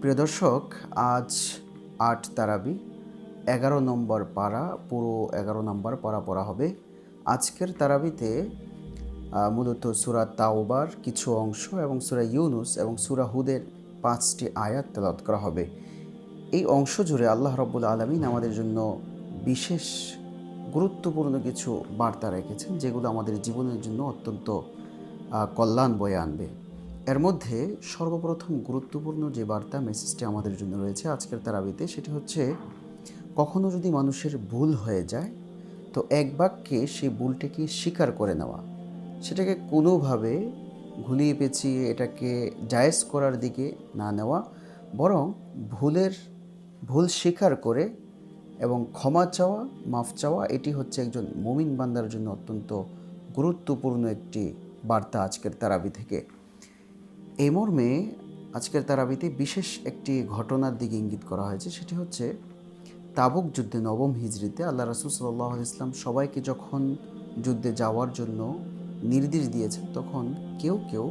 প্রিয় দর্শক, আজ আট তারাবি, এগারো নম্বর পাড়া, পুরো এগারো নম্বর পাড়া পড়া হবে। আজকের তারাবিতে মূলত সুরা তাওবার কিছু অংশ এবং সুরা ইউনুস এবং সুরা হুদের পাঁচটি আয়াত তেলাওয়াত করা হবে। এই অংশ জুড়ে আল্লাহ রব্বুল আলমিন আমাদের জন্য বিশেষ গুরুত্বপূর্ণ কিছু বার্তা রেখেছেন, যেগুলো আমাদের জীবনের জন্য অত্যন্ত কল্যাণ বয়ে আনবে। এর মধ্যে সর্বপ্রথম গুরুত্বপূর্ণ যে বার্তা মেসেজটি আমাদের জন্য রয়েছে আজকের তারাবিতে, সেটি হচ্ছে, কখনো যদি মানুষের ভুল হয়ে যায়, তো এক বাক্যে সেই ভুলটাকে স্বীকার করে নেওয়া। সেটাকে কোনোভাবে ঘুলিয়ে পেঁচিয়ে এটাকে জায়েজ করার দিকে না নেওয়া, বরং ভুলের, ভুল স্বীকার করে এবং ক্ষমা চাওয়া, মাফ চাওয়া, এটি হচ্ছে একজন মুমিন বান্দার জন্য অত্যন্ত গুরুত্বপূর্ণ একটি বার্তা আজকের তারাবি থেকে। এই মর্মে আজকের তারাবিতে বিশেষ একটি ঘটনার দিকে ইঙ্গিত করা হয়েছে, সেটি হচ্ছে তাবুক যুদ্ধে নবম হিজড়িতে আল্লাহ রাসুল সাল্লাহ ইসলাম সবাইকে যখন যুদ্ধে যাওয়ার জন্য নির্দেশ দিয়েছেন, তখন কেউ কেউ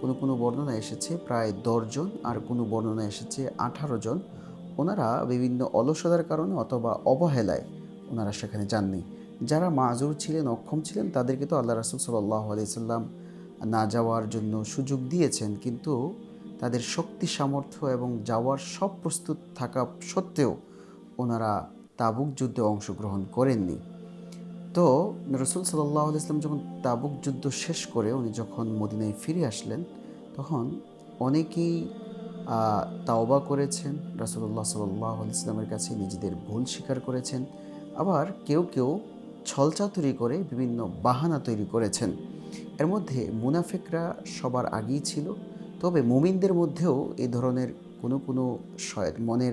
কোনো কোনো বর্ণনা এসেছে প্রায় দশজন আর কোনো বর্ণনা এসেছে আঠারো জন। ওনারা বিভিন্ন অলসতার কারণে অথবা অবহেলায় ওনারা সেখানে যাননি। যারা মাজুর ছিলেন, অক্ষম ছিলেন, তাদেরকে তো আল্লাহ রাসুল সাল্লাহ আলাইসাল্লাম না যাওয়ার জন্য সুযোগ দিয়েছেন, কিন্তু তাদের শক্তি, সামর্থ্য এবং যাওয়ার সব প্রস্তুত থাকা সত্ত্বেও ওনারা তাবুক যুদ্ধে অংশগ্রহণ করেননি। তো রসুল সাল্লাহ ইসলাম যখন তাবুক যুদ্ধ শেষ করে উনি যখন মদিনায় ফিরে আসলেন, তখন অনেকেই তাওবা করেছেন রাসুল্লাহ সাল্লাহ ইসলামের কাছে নিজেদের ভুল স্বীকার করেছেন, আবার কেউ কেউ ছলচাতুরি করে বিভিন্ন বাহানা তৈরি করেছেন। এর মধ্যে মুনাফিকরা সবার আগেই ছিল। তবে মুমিনদের মধ্যেও এই ধরনের কোনো কোনো মনের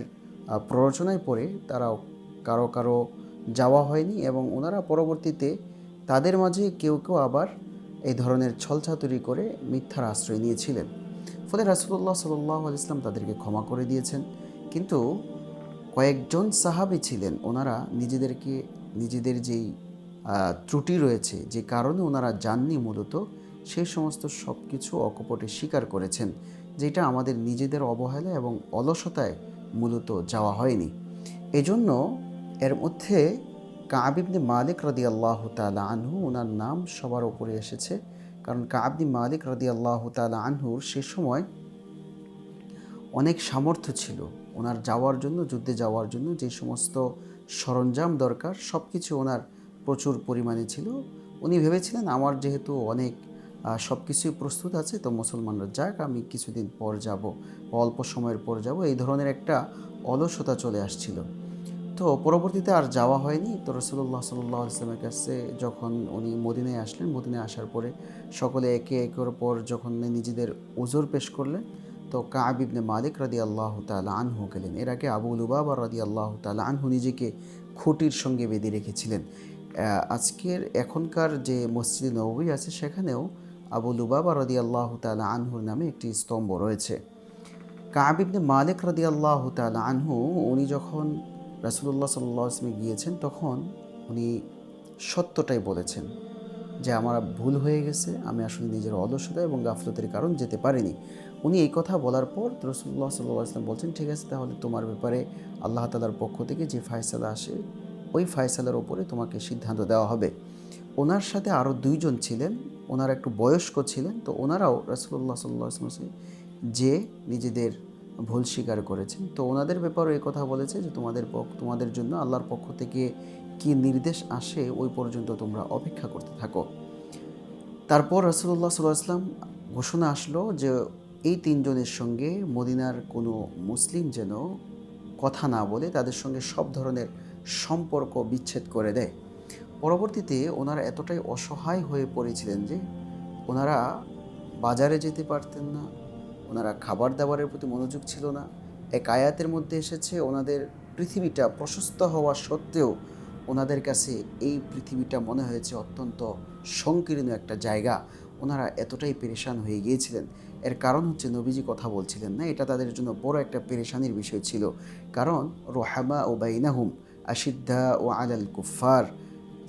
প্ররোচনায় পড়ে তারাও কারও কারও যাওয়া হয়নি এবং ওনারা পরবর্তীতে তাদের মাঝে কেউ কেউ আবার এই ধরনের ছলচাতুরি করে মিথ্যার আশ্রয় নিয়েছিলেন। ফলে রাসুল্লাহ সাল্লাহ ইসলাম তাদেরকে ক্ষমা করে দিয়েছেন। কিন্তু কয়েকজন সাহাবি ছিলেন। ওনারা নিজেদেরকে, নিজেদের যেই ত্রুটি রয়েছে, যে কারণে ওনারা যাননি মূলত সেই সমস্ত সব কিছু অকপটে স্বীকার করেছেন, যেটা আমাদের নিজেদের অবহেলা এবং অলসতায় মূলত যাওয়া হয়নি। এজন্য এর মধ্যে কাবিবনে মালিক রদি আল্লাহ তালা আনহু ওনার নাম সবার ওপরে এসেছে, কারণ কাবনি মালিক রদি আল্লাহ তালা আনহুর সে সময় অনেক সামর্থ্য ছিল। ওনার যাওয়ার জন্য, যুদ্ধে যাওয়ার জন্য যে সমস্ত সরঞ্জাম দরকার সব কিছু ওনার প্রচুর পরিমাণে ছিল। উনি ভেবেছিলেন, আমার যেহেতু অনেক সব কিছুই প্রস্তুত আছে, তো মুসলমানরা যাক, আমি কিছুদিন পর যাব, অল্প সময়ের পর যাব। এই ধরনের একটা অলসতা চলে আসছিল। তো পরবর্তীতে আর যাওয়া হয়নি। তো রসুল্লাহ সাল্লাহ ইসলামের কাছে যখন উনি মদিনায় আসলেন, মদিনায় আসার পরে সকলে একে একের পর যখন নিজেদের ওজোর পেশ করলেন, তো কাব ইবনে মালিক রাদি আল্লাহ তালা আনহু গেলেন। এর আগে আবু লুবাবা রাদি আল্লাহ তালা আনহু নিজেকে খুঁটির সঙ্গে বেঁধে রেখেছিলেন। আজকের এখনকার যে মসজিদ নবী আছে সেখানেও আবু লুবাবা রাদি আল্লাহ তালা আনহুর নামে একটি স্তম্ভ রয়েছে। কাব ইবনে মালিক রাদি আল্লাহ তালা আনহু, উনি যখন রাসুলুল্লাহ সাল্লাহ গিয়েছেন, তখন উনি সত্যটাই বলেছেন যে আমার ভুল হয়ে গেছে, আমি আসলে নিজের অলসতা এবং গাফলতের কারণ যেতে পারিনি। উনি এই কথা বলার পর রসুল্লাহ সাল্লাহ আসলাম বলছেন, ঠিক আছে, তাহলে তোমার ব্যাপারে আল্লাহ তালার পক্ষ থেকে যে ফায়সালা আসে ওই ফায়সালার ওপরে তোমাকে সিদ্ধান্ত দেওয়া হবে। ওনার সাথে আরও দুইজন ছিলেন, ওনারা একটু বয়স্ক ছিলেন, তো ওনারাও রসুল্লাহ সাল্লাহ যে নিজেদের ভুল স্বীকার করেছেন। তো ওনাদের ব্যাপারে এই কথা বলেছে যে তোমাদের তোমাদের জন্য আল্লাহর পক্ষ থেকে কি নির্দেশ আসে ওই পর্যন্ত তোমরা অপেক্ষা করতে থাকো। তারপর রসুল্লাহ সাল্লাম ঘোষণা আসলো যে এই তিনজনের সঙ্গে মদিনার কোনো মুসলিম যেন কথা না বলে তাদের সঙ্গে সব ধরনের সম্পর্ক বিচ্ছেদ করে দেয়। পরবর্তীতে ওনারা এতটাই অসহায় হয়ে পড়েছিলেন যে ওনারা বাজারে যেতে পারতেন না, ওনারা খাবার দাবারের প্রতি মনোযোগ ছিল না। এক আয়াতের মধ্যে এসেছে, ওনাদের পৃথিবীটা প্রশস্ত হওয়া সত্ত্বেও ওনাদের কাছে এই পৃথিবীটা মনে হয়েছে অত্যন্ত সংকীর্ণ একটা জায়গা। ওনারা এতটাই পেরেশান হয়ে গিয়েছিলেন। এর কারণ হচ্ছে নবীজি কথা বলছিলেন না, এটা তাদের জন্য বড় একটা পেরেশানির বিষয় ছিল। কারণ রোহামা ও আশিদ্দা ও আলাল কুফার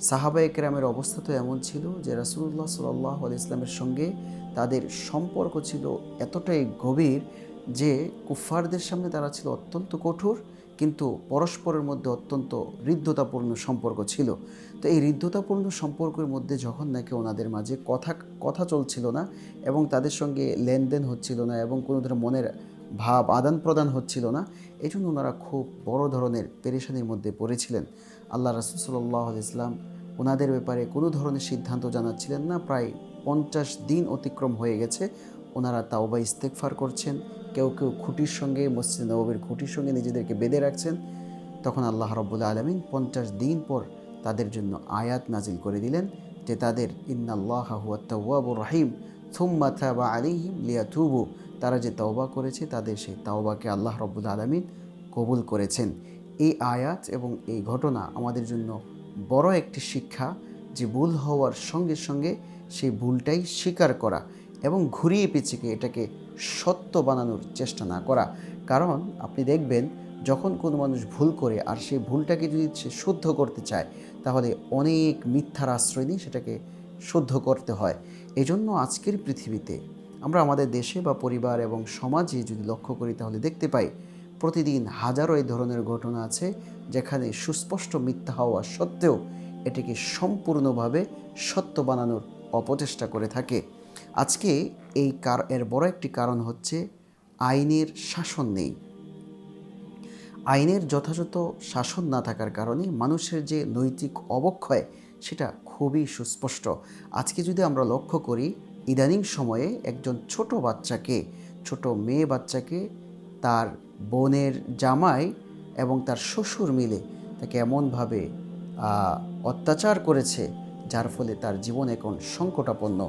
সাহাবা একরামের অবস্থা তো এমন ছিল যে রাসুল্লাহ সাল্লাহ ইসলামের সঙ্গে তাদের সম্পর্ক ছিল এতটাই গভীর যে কুফফারদের সামনে তারা ছিল অত্যন্ত কঠোর, কিন্তু পরস্পরের মধ্যে অত্যন্ত হৃদ্ধতাপূর্ণ সম্পর্ক ছিল। তো এই হৃদ্ধতাপূর্ণ সম্পর্কের মধ্যে যখন নাকি ওনাদের মাঝে কথা কথা চলছিল না এবং তাদের সঙ্গে লেনদেন হচ্ছিল না এবং কোনো ধরনের মনের ভাব আদান প্রদান হচ্ছিল না। এই জন্য ওনারা খুব বড় ধরনের পেরেশানির মধ্যে পড়েছিলেন। আল্লাহ রাসুল সাল্লাহ ইসলাম ওনাদের ব্যাপারে কোনো ধরনের সিদ্ধান্ত জানাচ্ছিলেন না। প্রায় পঞ্চাশ দিন অতিক্রম হয়ে গেছে। ওনারা তাওবা ইস্তেকফার করছেন। কেউ কেউ খুঁটির সঙ্গে, মসজিদ নবীর খুঁটির সঙ্গে নিজেদেরকে বেঁধে রাখছেন। তখন আল্লাহ রব্বুল্লা আলমিন পঞ্চাশ দিন পর তাদের জন্য আয়াত নাজিল করে দিলেন যে তাদের, ইন্নাল্লাহ হুয়াত্তাবুর রাহিম থুম্মা থাবা আলিহিম লিয়া থুবু তারা যে তওবা করেছে, তাদের সেই তাওবাকে আল্লাহ রব্বুল আলমিন কবুল করেছেন। এই আয়াত এবং এই ঘটনা আমাদের জন্য বড় একটি শিক্ষা যে ভুল হওয়ার সঙ্গে সঙ্গে সেই ভুলটাই স্বীকার করা এবং ঘুরিয়ে পেঁচিকে এটাকে সত্য বানানোর চেষ্টা না করা। কারণ আপনি দেখবেন, যখন কোনো মানুষ ভুল করে আর সেই ভুলটাকে যদি সে শুদ্ধ করতে চায়, তাহলে অনেক মিথ্যার আশ্রয় নিয়ে সেটাকে শুদ্ধ করতে হয়। এজন্য আজকের পৃথিবীতে আমরা আমাদের দেশে বা পরিবার এবং সমাজে যদি লক্ষ্য করি তাহলে দেখতে পাই প্রতিদিন হাজারো এই ধরনের ঘটনা আছে যেখানে সুস্পষ্ট মিথ্যা হওয়া সত্ত্বেও এটিকে সম্পূর্ণভাবে সত্য বানানোর অপচেষ্টা করে থাকে। আজকে এই কার, এর বড় একটি কারণ হচ্ছে আইনের শাসন নেই। আইনের যথাযথ শাসন না থাকার কারণে মানুষের যে নৈতিক অবক্ষয়, সেটা খুবই সুস্পষ্ট। আজকে যদি আমরা লক্ষ্য করি ইদানিং সময়ে একজন ছোট বাচ্চাকে, ছোট মেয়ে বাচ্চাকে তার বোনের জামাই এবং তার শ্বশুর মিলে তাকে এমনভাবে অত্যাচার করেছে, যার ফলে তার জীবন এখন সংকটাপন্ন।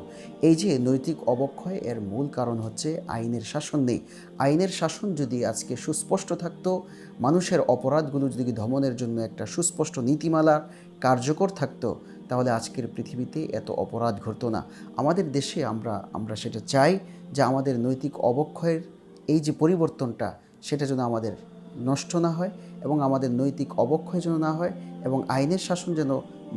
এই যে নৈতিক অবক্ষয় এর মূল কারণ হচ্ছে আইনের শাসন নেই। আইনের শাসন যদি আজকে সুস্পষ্ট থাকতো, মানুষের অপরাধগুলো যদি দমনের জন্য একটা সুস্পষ্ট নীতিমালা কার্যকর থাকতো তাহলে আজকের পৃথিবীতে এত অপরাধ ঘটতো না। আমাদের দেশে আমরা আমরা সেটা চাই যে আমাদের নৈতিক অবক্ষয়ের এই যে পরিবর্তনটা, সেটা যেন আমাদের নষ্ট না হয় এবং আমাদের নৈতিক অবক্ষয় যেন না হয় এবং আইনের শাসন যেন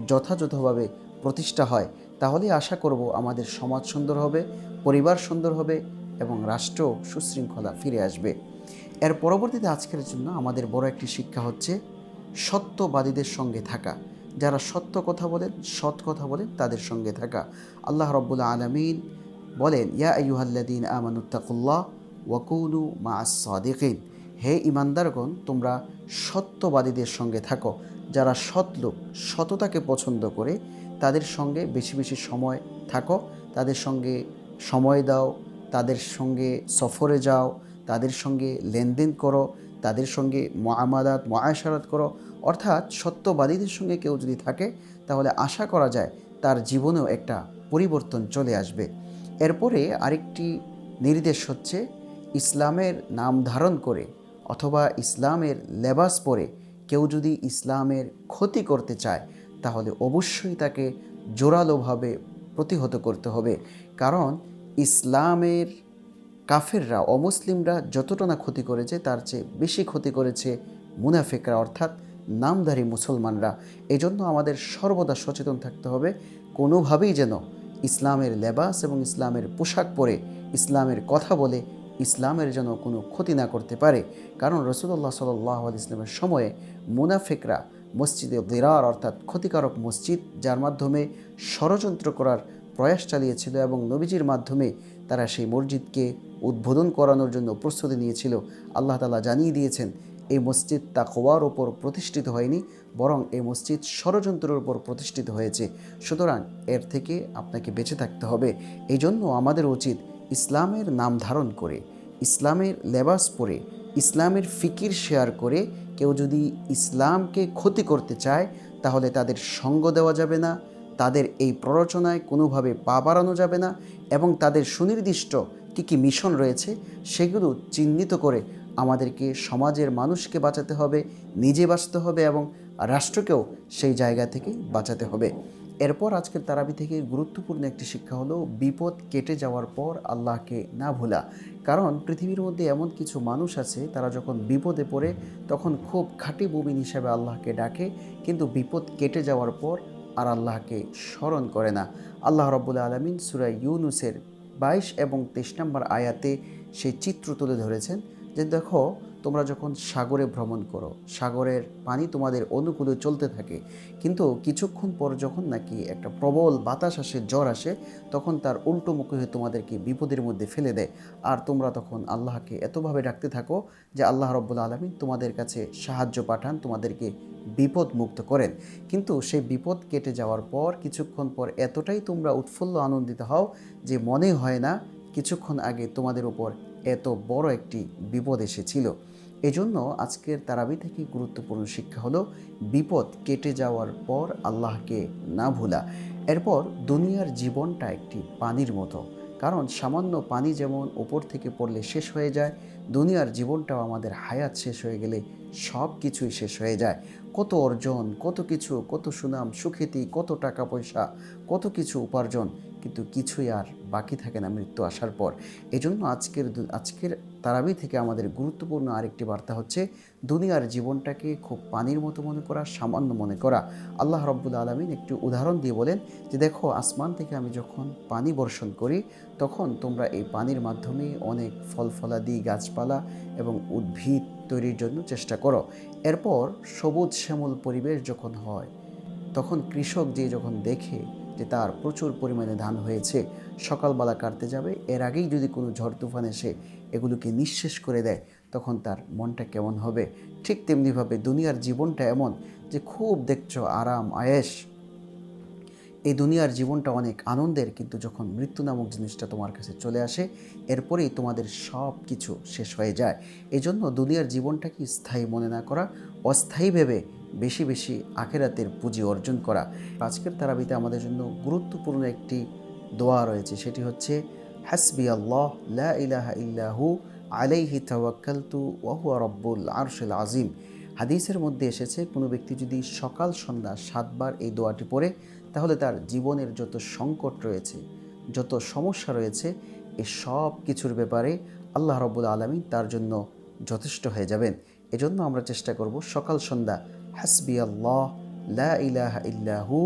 যথাযথভাবে প্রতিষ্ঠা হয়। তাহলে আশা করব আমাদের সমাজ সুন্দর হবে, পরিবার সুন্দর হবে এবং রাষ্ট্র সুশৃঙ্খলা ফিরে আসবে। এর পরবর্তীতে আজকের জন্য আমাদের বড় একটি শিক্ষা হচ্ছে, সত্যবাদীদের সঙ্গে থাকা। যারা সত্য কথা বলেন সৎ কথা বলেন তাদের সঙ্গে থাকা। আল্লাহ রব্বুল আলমিন বলেন, ইয়া আইয়ুহাল্লাদিন আমানুত্তাকুল্লাহ ওয়াকুনু মা সাদিকিন। হে ইমানদারগণ তোমরা সত্যবাদীদের সঙ্গে থাকো। যারা সৎ লোক, সততাকে পছন্দ করে, তাদের সঙ্গে বেশি বেশি সময় থাকো। তাদের সঙ্গে সময় দাও, তাদের সঙ্গে সফরে যাও, তাদের সঙ্গে লেনদেন করো, তাদের সঙ্গে মামাদাত মহাশারাত করো। অর্থাৎ সত্যবাদীদের সঙ্গে কেউ যদি থাকে, তাহলে আশা করা যায় তার জীবনেও একটা পরিবর্তন চলে আসবে। এরপরে আরেকটি নির্দেশ হচ্ছে ইসলামের নাম ধারণ করে অথবা ইসলামের লেবাস পরে কেউ যদি ইসলামের ক্ষতি করতে চায়, তাহলে অবশ্যই তাকে জোরালোভাবে প্রতিহত করতে হবে। কারণ ইসলামের কাফেররা, অমুসলিমরা যতটা না ক্ষতি করেছে, তার চেয়ে বেশি ক্ষতি করেছে মুনাফিকরা, অর্থাৎ নামধারী মুসলমানরা। এজন্য আমাদের সর্বদা সচেতন থাকতে হবে। কোনোভাবেই যেন ইসলামের লেবাস এবং ইসলামের পোশাক পরে ইসলামের কথা বলে ইসলামের যেন কোনো ক্ষতি না করতে পারে। কারণ রসুল্লাহ সাল্লাহ ইসলামের সময়ে মুনাফিকরা মসজিদে দিরার অর্থাৎ ক্ষতিকারক মসজিদ, যার মাধ্যমে ষড়যন্ত্র করার প্রয়াস চালিয়েছিল এবং নবীজির মাধ্যমে তারা সেই মসজিদকে উদ্বোধন করানোর জন্য প্রস্তুতি নিয়েছিল। আল্লাহ তালা জানিয়ে দিয়েছেন এই মসজিদ তাকওয়ার ওপর প্রতিষ্ঠিত হয়নি, বরং এই মসজিদ ষড়যন্ত্রের উপর প্রতিষ্ঠিত হয়েছে। সুতরাং এর থেকে আপনাকে বেঁচে থাকতে হবে। এই জন্য আমাদের উচিত ইসলামের নাম ধারণ করে, ইসলামের লেবাস পরে, ইসলামের ফিকির শেয়ার করে কেউ যদি ইসলামকে ক্ষতি করতে চায়, তাহলে তাদের সঙ্গ দেওয়া যাবে না, তাদের এই প্ররোচনায় কোনোভাবে পা বাড়ানো যাবে না, এবং তাদের সুনির্দিষ্ট কী কী মিশন রয়েছে, সেগুলো চিহ্নিত করে আমাদেরকে সমাজের মানুষকে বাঁচাতে হবে, নিজে বাঁচতে হবে এবং রাষ্ট্রকেও সেই জায়গা থেকে বাঁচাতে হবে। এরপর আজকের তারাবি থেকে গুরুত্বপূর্ণ একটি শিক্ষা হলো, বিপদ কেটে যাওয়ার পর আল্লাহকে না ভোলা। কারণ পৃথিবীর মধ্যে এমন কিছু মানুষ আছে, তারা যখন বিপদে পড়ে, তখন খুব খাঁটি মুমিন হিসাবে আল্লাহকে ডাকে, কিন্তু বিপদ কেটে যাওয়ার পর আর আল্লাহকে স্মরণ করে না। আল্লাহ রব্বুল আলমিন সুরাই ইউনুসের বাইশ এবং তেইশ নম্বর আয়াতে সেই চিত্র তুলে ধরেছেন যে দেখো, তোমরা যখন সাগরে ভ্রমণ করো, সাগরের পানি তোমাদের অনুকূলে চলতে থাকে। কিন্তু কিছুক্ষণ পর যখন নাকি একটা প্রবল বাতাস আসে, জ্বর আসে, তখন তার উল্টো মুখে হয়ে তোমাদেরকে বিপদের মধ্যে ফেলে দেয়। আর তোমরা তখন আল্লাহকে এতভাবে ডাকতে থাকো যে আল্লাহ রব্বুল আলমী তোমাদের কাছে সাহায্য পাঠান, তোমাদেরকে বিপদ মুক্ত করেন। কিন্তু সেই বিপদ কেটে যাওয়ার পর, কিছুক্ষণ পর এতটাই তোমরা উৎফুল্ল আনন্দিত হও যে মনে হয় না, কিছুক্ষণ আগে তোমাদের উপর এত বড় একটি বিপদ এসেছিল। এজন্য আজকের তারাবি থেকে গুরুত্বপূর্ণ শিক্ষা হলো, বিপদ কেটে যাওয়ার পর আল্লাহকে না ভোলা। এরপর দুনিয়ার জীবনটা একটি পানির মতো। কারণ সামান্য পানি যেমন ওপর থেকে পড়লে শেষ হয়ে যায়, দুনিয়ার জীবনটাও আমাদের হায়াত শেষ হয়ে গেলে সব কিছুই শেষ হয়ে যায়। কত অর্জন, কত কিছু, কত সুনাম, সুখ্যাতি, কত টাকা পয়সা, কত কিছু উপার্জন কিন্তু কিছুই আর বাকি থাকে না মৃত্যু আসার পর। এজন্য আজকের আজকের তারাবি থেকে আমাদের গুরুত্বপূর্ণ আরেকটি বার্তা হচ্ছে, দুনিয়ার জীবনটাকে খুব পানির মতো মনে করা, সামান্য মনে করা। আল্লাহ রব্বুল আলমিন একটি উদাহরণ দিয়ে বলেন যে, দেখো, আসমান থেকে আমি যখন পানি বর্ষণ করি, তখন তোমরা এই পানির মাধ্যমে অনেক ফল ফলাদি গাছপালা এবং উদ্ভিদ তৈরির জন্য চেষ্টা করো। এরপর সবুজ শ্যামল পরিবেশ যখন হয়, তখন কৃষক যে যখন দেখে যে তার প্রচুর পরিমাণে ধান হয়েছে, সকালবেলা কাটতে যাবে। এর আগেই যদি কোনো ঝড় তুফান এসে এগুলোকে নিঃশেষ করে দেয়, তখন তার মনটা কেমন হবে? ঠিক তেমনিভাবে দুনিয়ার জীবনটা এমন যে খুব দেখছ আরাম আয়েস এই দুনিয়ার জীবনটা অনেক আনন্দের, কিন্তু যখন মৃত্যু নামক জিনিসটা তোমার কাছে চলে আসে, এরপরেই তোমাদের সব কিছু শেষ হয়ে যায়। এজন্য জন্য দুনিয়ার জীবনটাকে স্থায়ী মনে না করা, অস্থায়ী ভেবে বেশি বেশি আখেরাতের পুঁজি অর্জন করা। আজকের তারাবিতে আমাদের জন্য গুরুত্বপূর্ণ একটি দোয়া রয়েছে, সেটি হচ্ছে, হাসবি আল্লাহ, লা ইলাহা ইল্লাহু আলাইহি তাওয়াক্কালতু ওয়া হুয়া রব্বুল আরশিল আজিম হাদিসের মধ্যে এসেছে, কোনো ব্যক্তি যদি সকাল সন্ধ্যা সাতবার এই দোয়াটি পড়ে, তাহলে তার জীবনের যত সংকট রয়েছে, যত সমস্যা রয়েছে, এ সব কিছুর ব্যাপারে আল্লাহ রব্বুল আলমী তার জন্য যথেষ্ট হয়ে যাবেন। এজন্য আমরা চেষ্টা করব সকাল সন্ধ্যা হাসবি আল্লাহ, লা ইলাহা ইল্লাহু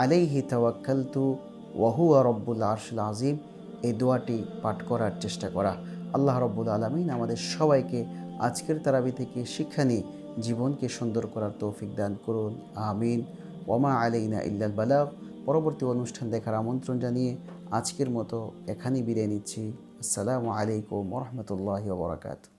আলাইহি তাওয়াক্কালতু ওয়াহুয়া রব্বুল আরশুল আজিম এই দোয়াটি পাঠ করার চেষ্টা করা। আল্লাহ রব্বুল আলমিন আমাদের সবাইকে আজকের তারাবি থেকে শিক্ষা নিয়ে জীবনকে সুন্দর করার তৌফিক দান করুন। আমিন। ওমা আলাইনা ইল্লাল বালাগ। পরবর্তী অনুষ্ঠান দেখার আমন্ত্রণ জানিয়ে আজকের মতো এখানেই বিদায় নিচ্ছি। আসসালামু আলাইকুম রহমতুল্লাহ বরাকাতু